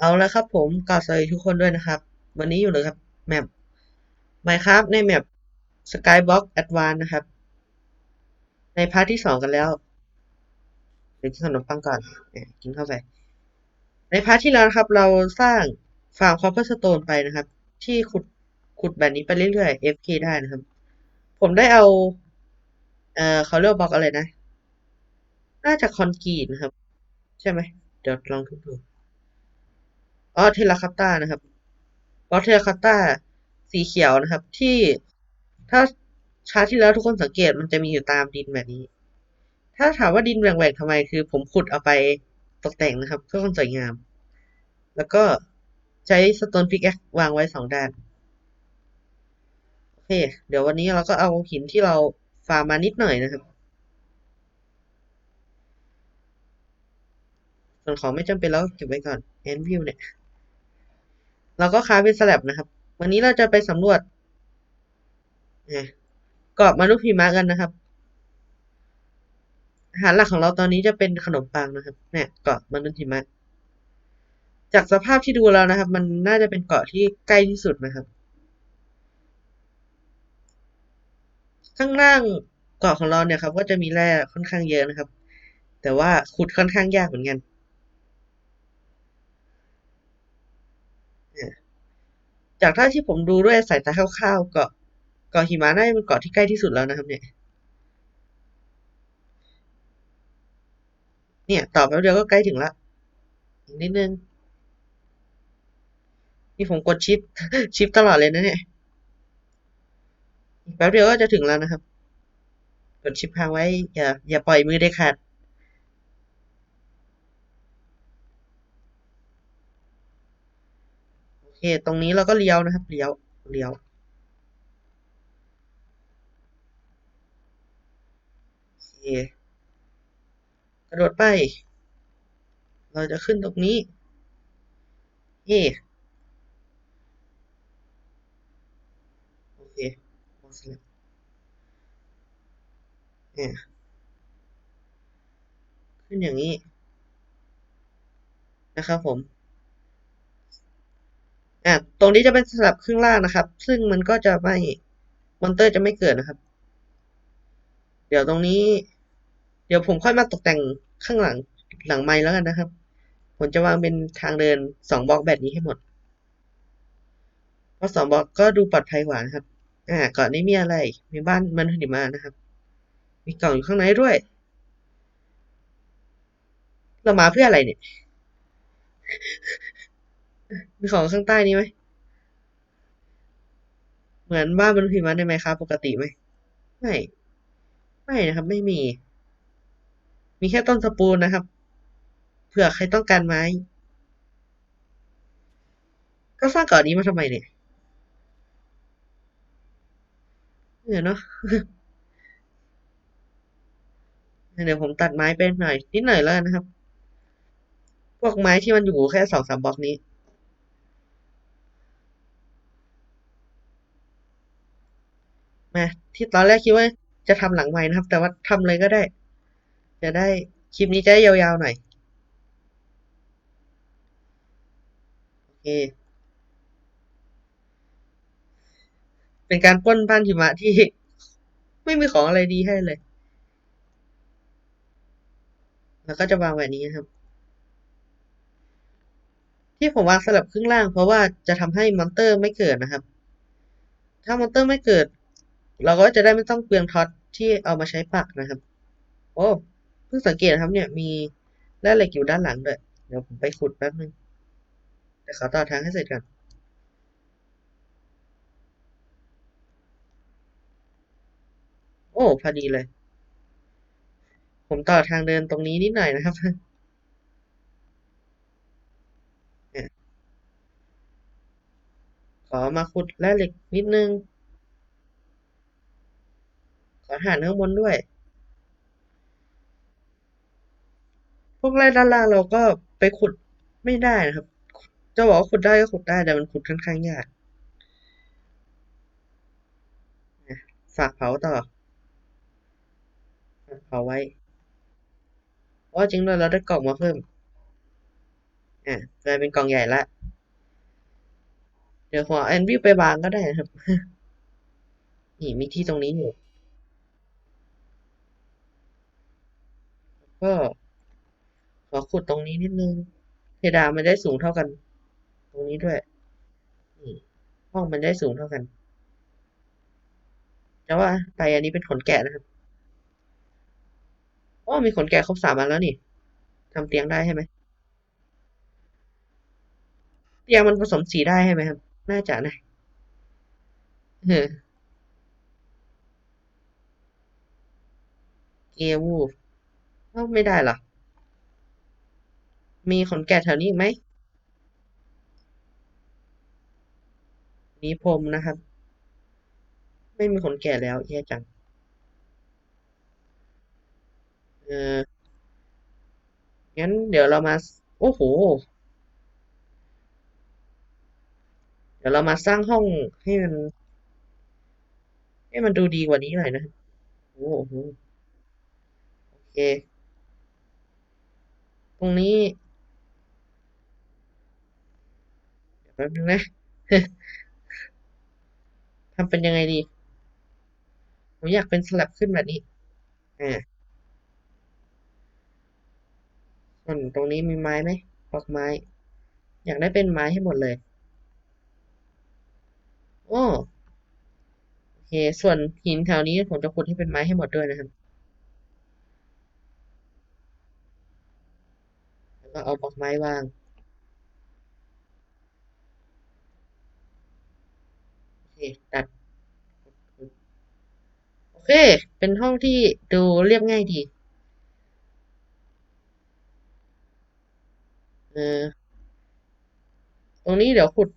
เอาละครับผมกล่าวสวัสดีทุกคนด้วยนะครับ วันนี้อยู่เลยครับแมป Minecraft ในแมป Skybox Advance นะครับ ในพาร์ทที่สองกันแล้วเดี๋ยวกินขนมปังก่อนเนี่ยกินเข้าไป ในพาร์ทที่แล้วนะครับ เราสร้างฟาร์มคอปเปอร์สโตนไปนะครับ ที่ขุดขุดแบบนี้ไปเรื่อยๆ FK ได้นะครับ ผมได้เอา เอ่อเขาเรียกบล็อกอะไรนะ น่าจะคอนกรีตนะครับ ใช่ไหมเดี๋ยวลองดู อ๋อเทราคาต้านะครับบอเทราคาต้าสีเขียวนะครับ ที่ถ้าชาร์ตที่แล้วทุกคนสังเกตมันจะมีอยู่ตามดินแบบนี้ ถ้าถามว่าดินแหว่งๆทำไมคือ ผมขุดเอาไปตกแต่งนะครับ เพื่อความสวยงาม แล้วก็ใช้สโตนพิกแอควางไว้สองด้านโอเค เดี๋ยววันนี้เราก็เอาหินที่เราฟาร์มมานิดหน่อยนะครับ ส่วนของไม่จำเป็นแล้วเก็บไว้ก่อนแอนวิวเนี่ย เราก็ค้าเป็นสลับนะครับ วันนี้เราจะไปสำรวจเกาะมนุษย์หิมะกันนะครับอาหารหลักของเราตอนนี้จะเป็นขนมปังนะครับ เนี่ย เกาะมนุษย์หิมะ จากสภาพที่ดูแล้วนะครับ มันน่าจะเป็นเกาะที่ใกล้ที่สุดนะครับ ข้างล่างเกาะของเราเนี่ยครับ ก็จะมีแร่ค่อนข้างเยอะนะครับ แต่ว่าขุดค่อนข้างยากเหมือนกัน จากท่าที่ผมดูด้วยสายตาคร่าวๆเกาะเกาะหิมะน่าจะเป็นเกาะที่ใกล้ที่สุดแล้วนะครับ เนี่ย เนี่ยต่อแป๊บเดียวก็ใกล้ถึงละนิดนึงนี่ผมกดชิปชิปตลอดเลยนะเนี่ยแป๊บเดียวก็จะถึงแล้วนะครับ กดชิปค้างไว้ อย่า อย่าปล่อยมือได้ขาด โอ เค ตรงนี้เราก็เลี้ยวนะครับ เลี้ยว เลี้ยว โอเค กระโดดไป เราจะขึ้นตรงนี้เย่โอเคมองสลับเนี่ยขึ้นอย่างนี้ นะครับผม อะตรงนี้จะเป็นสลับครึ่งล่างนะครับ ซึ่งมันก็จะไม่มอนเตอร์จะไม่เกิดนะครับ เดี๋ยวตรงนี้ เดี๋ยวผมค่อยมาตกแต่งข้างหลังหลังไม้แล้วกันนะครับ ผมจะวางเป็นทางเดินสองบล็อกแบบนี้ให้หมด เพราะสองบล็อกก็ดูปลอดภัยกว่านะครับ อ่าก่อนนี้มีอะไร มีบ้านมันหิมะนะครับ มีกล่องอยู่ข้างในด้วย เรามาเพื่ออะไรเนี่ย มีของข้างใต้นี้ไหม เหมือนบ้านมันหิมะในไหมครับ ปกติไหม ไม่ ไม่นะครับ ไม่มี มีแค่ต้นสปูนนะครับ เผื่อใครต้องการไม้ ก็สร้างเกาะนี้มาทำไมเนี่ยเดี๋ยเนาะเดี๋ยวผมตัดไม้ไปหน่อย นิดหน่อยแล้วนะครับ พวกไม้ที่มันอยู่แค่สองสามบล็อกนี้ มาที่ตอนแรกคิดว่าจะทำหลังไม้นะครับ แต่ว่าทำเลยก็ได้ จะได้คลิปนี้จะได้ยาวๆหน่อยโอเคเป็นการป้นบ้านหิมะที่ไม่มีของอะไรดีให้เลย แล้วก็จะวางแบบนี้นะครับ ที่ผมวางสลับครึ่งล่างเพราะว่าจะทำให้มอนเตอร์ไม่เกิดนะครับ ถ้ามอนเตอร์ไม่เกิด เราก็จะได้ไม่ต้องเปลืองท็อตที่เอามาใช้ปักนะครับ โอ้เพิ่งสังเกตครับเนี่ยมีแร่เหล็กอยู่ด้านหลังด้วย เดี๋ยวผมไปขุดแป๊บนึงแต่ขอต่อทางให้เสร็จก่อนโอ้พอดีเลย ผมต่อทางเดินตรงนี้นิดหน่อยนะครับขอมาขุดแร่เหล็กนิดนึง ขอฐานข้างบนด้วย พวกแร่ด้านล่างเราก็ไปขุดไม่ได้นะครับ จะบอกว่าขุดได้ก็ขุดได้แต่มันขุดค่อนข้างยากฝากเผาต่อเผาไว้เพราะว่าจริงด้วยเราได้กล่องมาเพิ่มอะกลายเป็นกล่องใหญ่ละเดี๋ยวหัวแอนวิวไปวางก็ได้นะครับ นี่มีที่ตรงนี้อยู่ ก็ขอขุดตรงนี้นิดนึงเพดานมันได้สูงเท่ากัน ตรงนี้ด้วยห้องมันได้สูงเท่ากันแต่ว่าไปอันนี้เป็นขนแกะนะครับอ๋อมีขนแกะครบสามอันแล้วนี่ทำเตียงได้ใช่ไหมเตียงมันผสมสีได้ใช่ไหมครับ น่าจะนะเออเกวูฟ เอ้าไม่ได้หรอ มีขนแกะแถวนี้อีกไหมมีพรมนะครับ ไม่มีขนแกะแล้วแย่จัง เออ งั้นเดี๋ยวเรามา โอ้โห เดี๋ยวเรามาสร้างห้องให้มัน ให้มันดูดีกว่านี้หน่อยนะ โอ้โหโอเค ตรงนี้เดี๋ยวแป๊บนึงนะทำเป็นยังไงดี ผมอยากเป็นสลับขึ้นแบบนี้ อ่าส่วนตรงนี้มีไม้ไหมปอกไม้ อยากได้เป็นไม้ให้หมดเลย โอ้โอเค ส่วนหินแถวนี้ผมจะขุดให้เป็นไม้ให้หมดด้วยนะครับ แล้ว ก็เอาปลอกไม้วาง โอเค ตัด โอเค เป็นห้องที่ดูเรียบง่ายดี เออ ตรงนี้เดี๋ยวขุด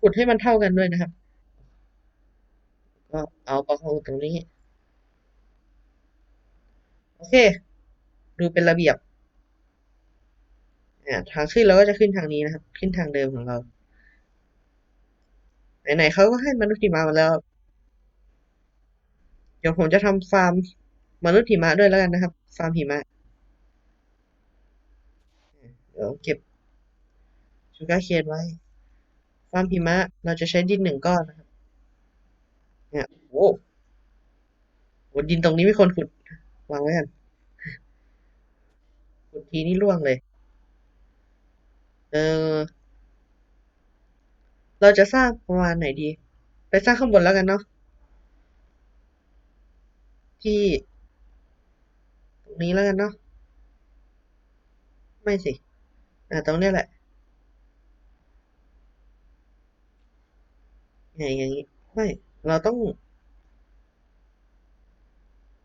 ขุดให้มันเท่ากันด้วยนะครับ ก็เอาปอกตรงนี้ โอเค ดูเป็นระเบียบ ทางขึ้นเราก็จะขึ้นทางนี้นะครับ ขึ้นทางเดิมของเรา ไหนๆเขาก็ให้มนุษย์หิมะมาแล้ว เดี๋ยวผมจะทำฟาร์มมนุษย์หิมะด้วยแล้วกันนะครับ ฟาร์มหิมะเดี๋ยวเก็บชูการ์เคนไว้ ฟาร์มหิมะ เราจะใช้ดินหนึ่งก้อนนะครับ เนี่ยโอ้โหดินตรงนี้ไม่ควรขุดวางไว้กันขุดทีนี่ร่วงเลย เออ เราจะสร้างประมาณไหนดี ไปสร้างข้างบนแล้วกันเนาะ ที่ ตรงนี้แล้วกันเนาะ ไม่สิ อ่าตรงเนี้ยแหละไงอย่างนี้ ไม่ เราต้อง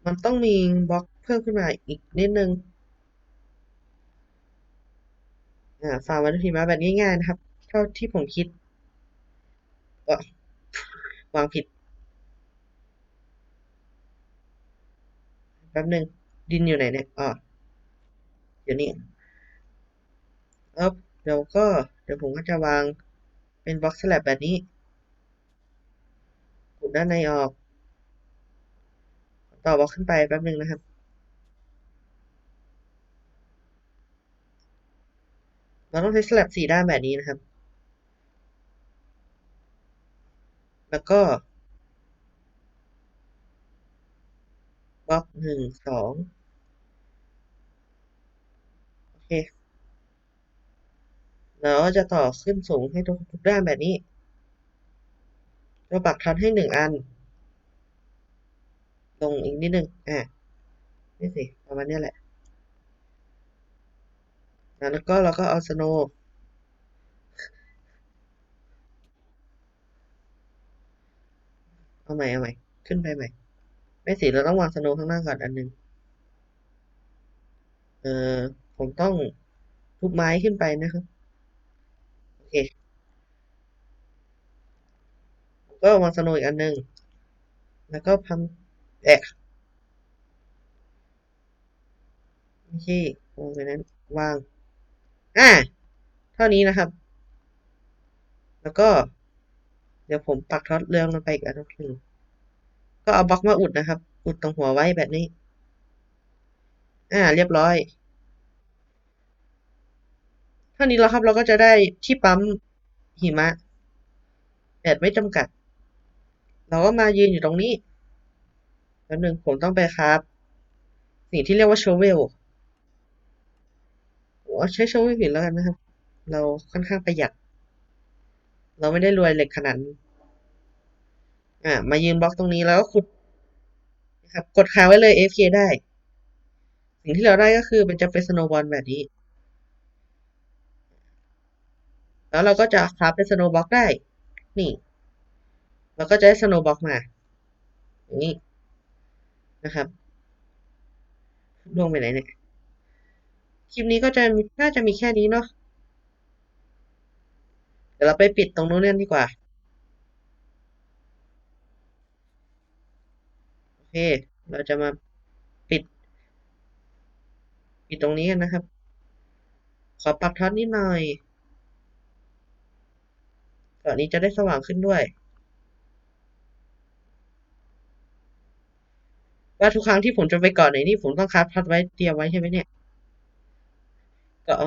มันต้องมีบล็อกเพิ่มขึ้นมาอีกนิดนึง อ่า ฟาร์มมนุษย์หิมะแบบง่ายๆนะครับ เท่าที่ผมคิดวางผิด แป๊บหนึ่งดินอยู่ไหนเนี่ยอ๋อเดี๋ยวนี้เออเดี๋ยวก็ เดี๋ยวผมก็จะวางเป็นบล็อกสแลบแบบนี้ขุดด้านในออก ต่อบล็อกขึ้นไปแป๊บหนึ่งนะครับ เราต้องใช้สแลบสี่ด้านแบบนี้นะครับ แล้วก็บล็อกหนึ่งสองโอเคแล้วจะต่อขึ้นสูงให้ทุกทุกด้านแบบนี้เราปักท็อตให้หนึ่งอัน ลงอีกนิดหนึ่งอะนี่สิประมาณนี้แหละ แล้วก็เราก็เอาสโนว์เอาใหม่เอาใหม่ ขึ้นไปใหม่ ไม่สิเราต้องวางสโนว์ข้างหน้าก่อนอันหนึง เออผมต้องทุบไม้ขึ้นไปนะครับ โอเค ก็วางสโนว์อีกอันหนึ่งแล้วก็พัมแอะไม่ใช่วางไปนั้นวาง อ่า เท่านี้นะครับ แล้วก็ เดี๋ยวผมปักท็อตเรืองลงไปอีกอันหนึ่งก็เอาบล็อกมาอุดนะครับ อุดตรงหัวไว้แบบนี้ อ่า เรียบร้อย เท่านี้แล้วครับเราก็จะได้ที่ปั๊มหิมะแบบไม่จำกัด เราก็มายืนอยู่ตรงนี้แป๊บนึงผมต้องไปครับ สิ่งที่เรียกว่าโชเวล ใช้ชเวลผิดแล้วกันนะครับ เราค่อนข้างประหยัด เราไม่ได้รวยเหล็กขนาดอ่ามายืนบล็อกตรงนี้แล้วก็ขุดนะครับ กดค้างไว้เลย fk ได้ สิ่งที่เราได้ก็คือเป็นจะเป็นสโนบอลแบบนี้ แล้วเราก็จะคราฟเป็นสโนบล็อกได้ นี่เราก็จะได้สโนบล็อกมาอย่างนี้นะครับล่วงไปไหนเนี่ย คลิปนี้ก็จะน่าจะมีแค่นี้เนาะเดี๋ยวเราไปปิดตรงนู้นนั่นดีกว่า โอเค เราจะมาปิด ปิดตรงนี้กันนะครับ ขอปรับท็อตนิดหน่อยก่อนนี้จะได้สว่างขึ้นด้วย ว่าทุกครั้งที่ผมจะไปกาะไหนนี่ผมต้องคราฟท็อตไว้เตรียมไว้ใช่ไหมเนี่ย เกาะ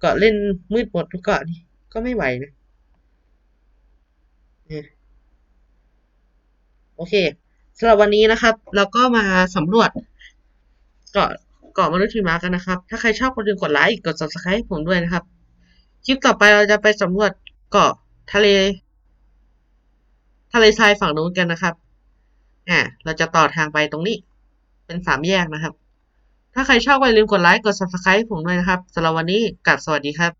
เกาะเล่นมืดหมดทุกเกาะนี่ก็ไม่ไหวนะโอเคสำหรับวันนี้นะครับ เราก็มาสำรวจเกาะเกาะมนุษย์หิมะกันนะครับ ถ้าใครชอบก็อย่าลืมกดไลค์กด subscribe ให้ผมด้วยนะครับ คลิปต่อไปเราจะไปสำรวจเกาะทะเล ทะเลทรายฝั่งนู้นกันนะครับอ่าเราจะต่อทางไปตรงนี้ เป็นสามแยกนะครับ ถ้าใครชอบก็อย่าลืมกดไลค์ กด subscribe ให้ผมด้วยนะครับสำหรับวันนี้กลับสวัสดีครับ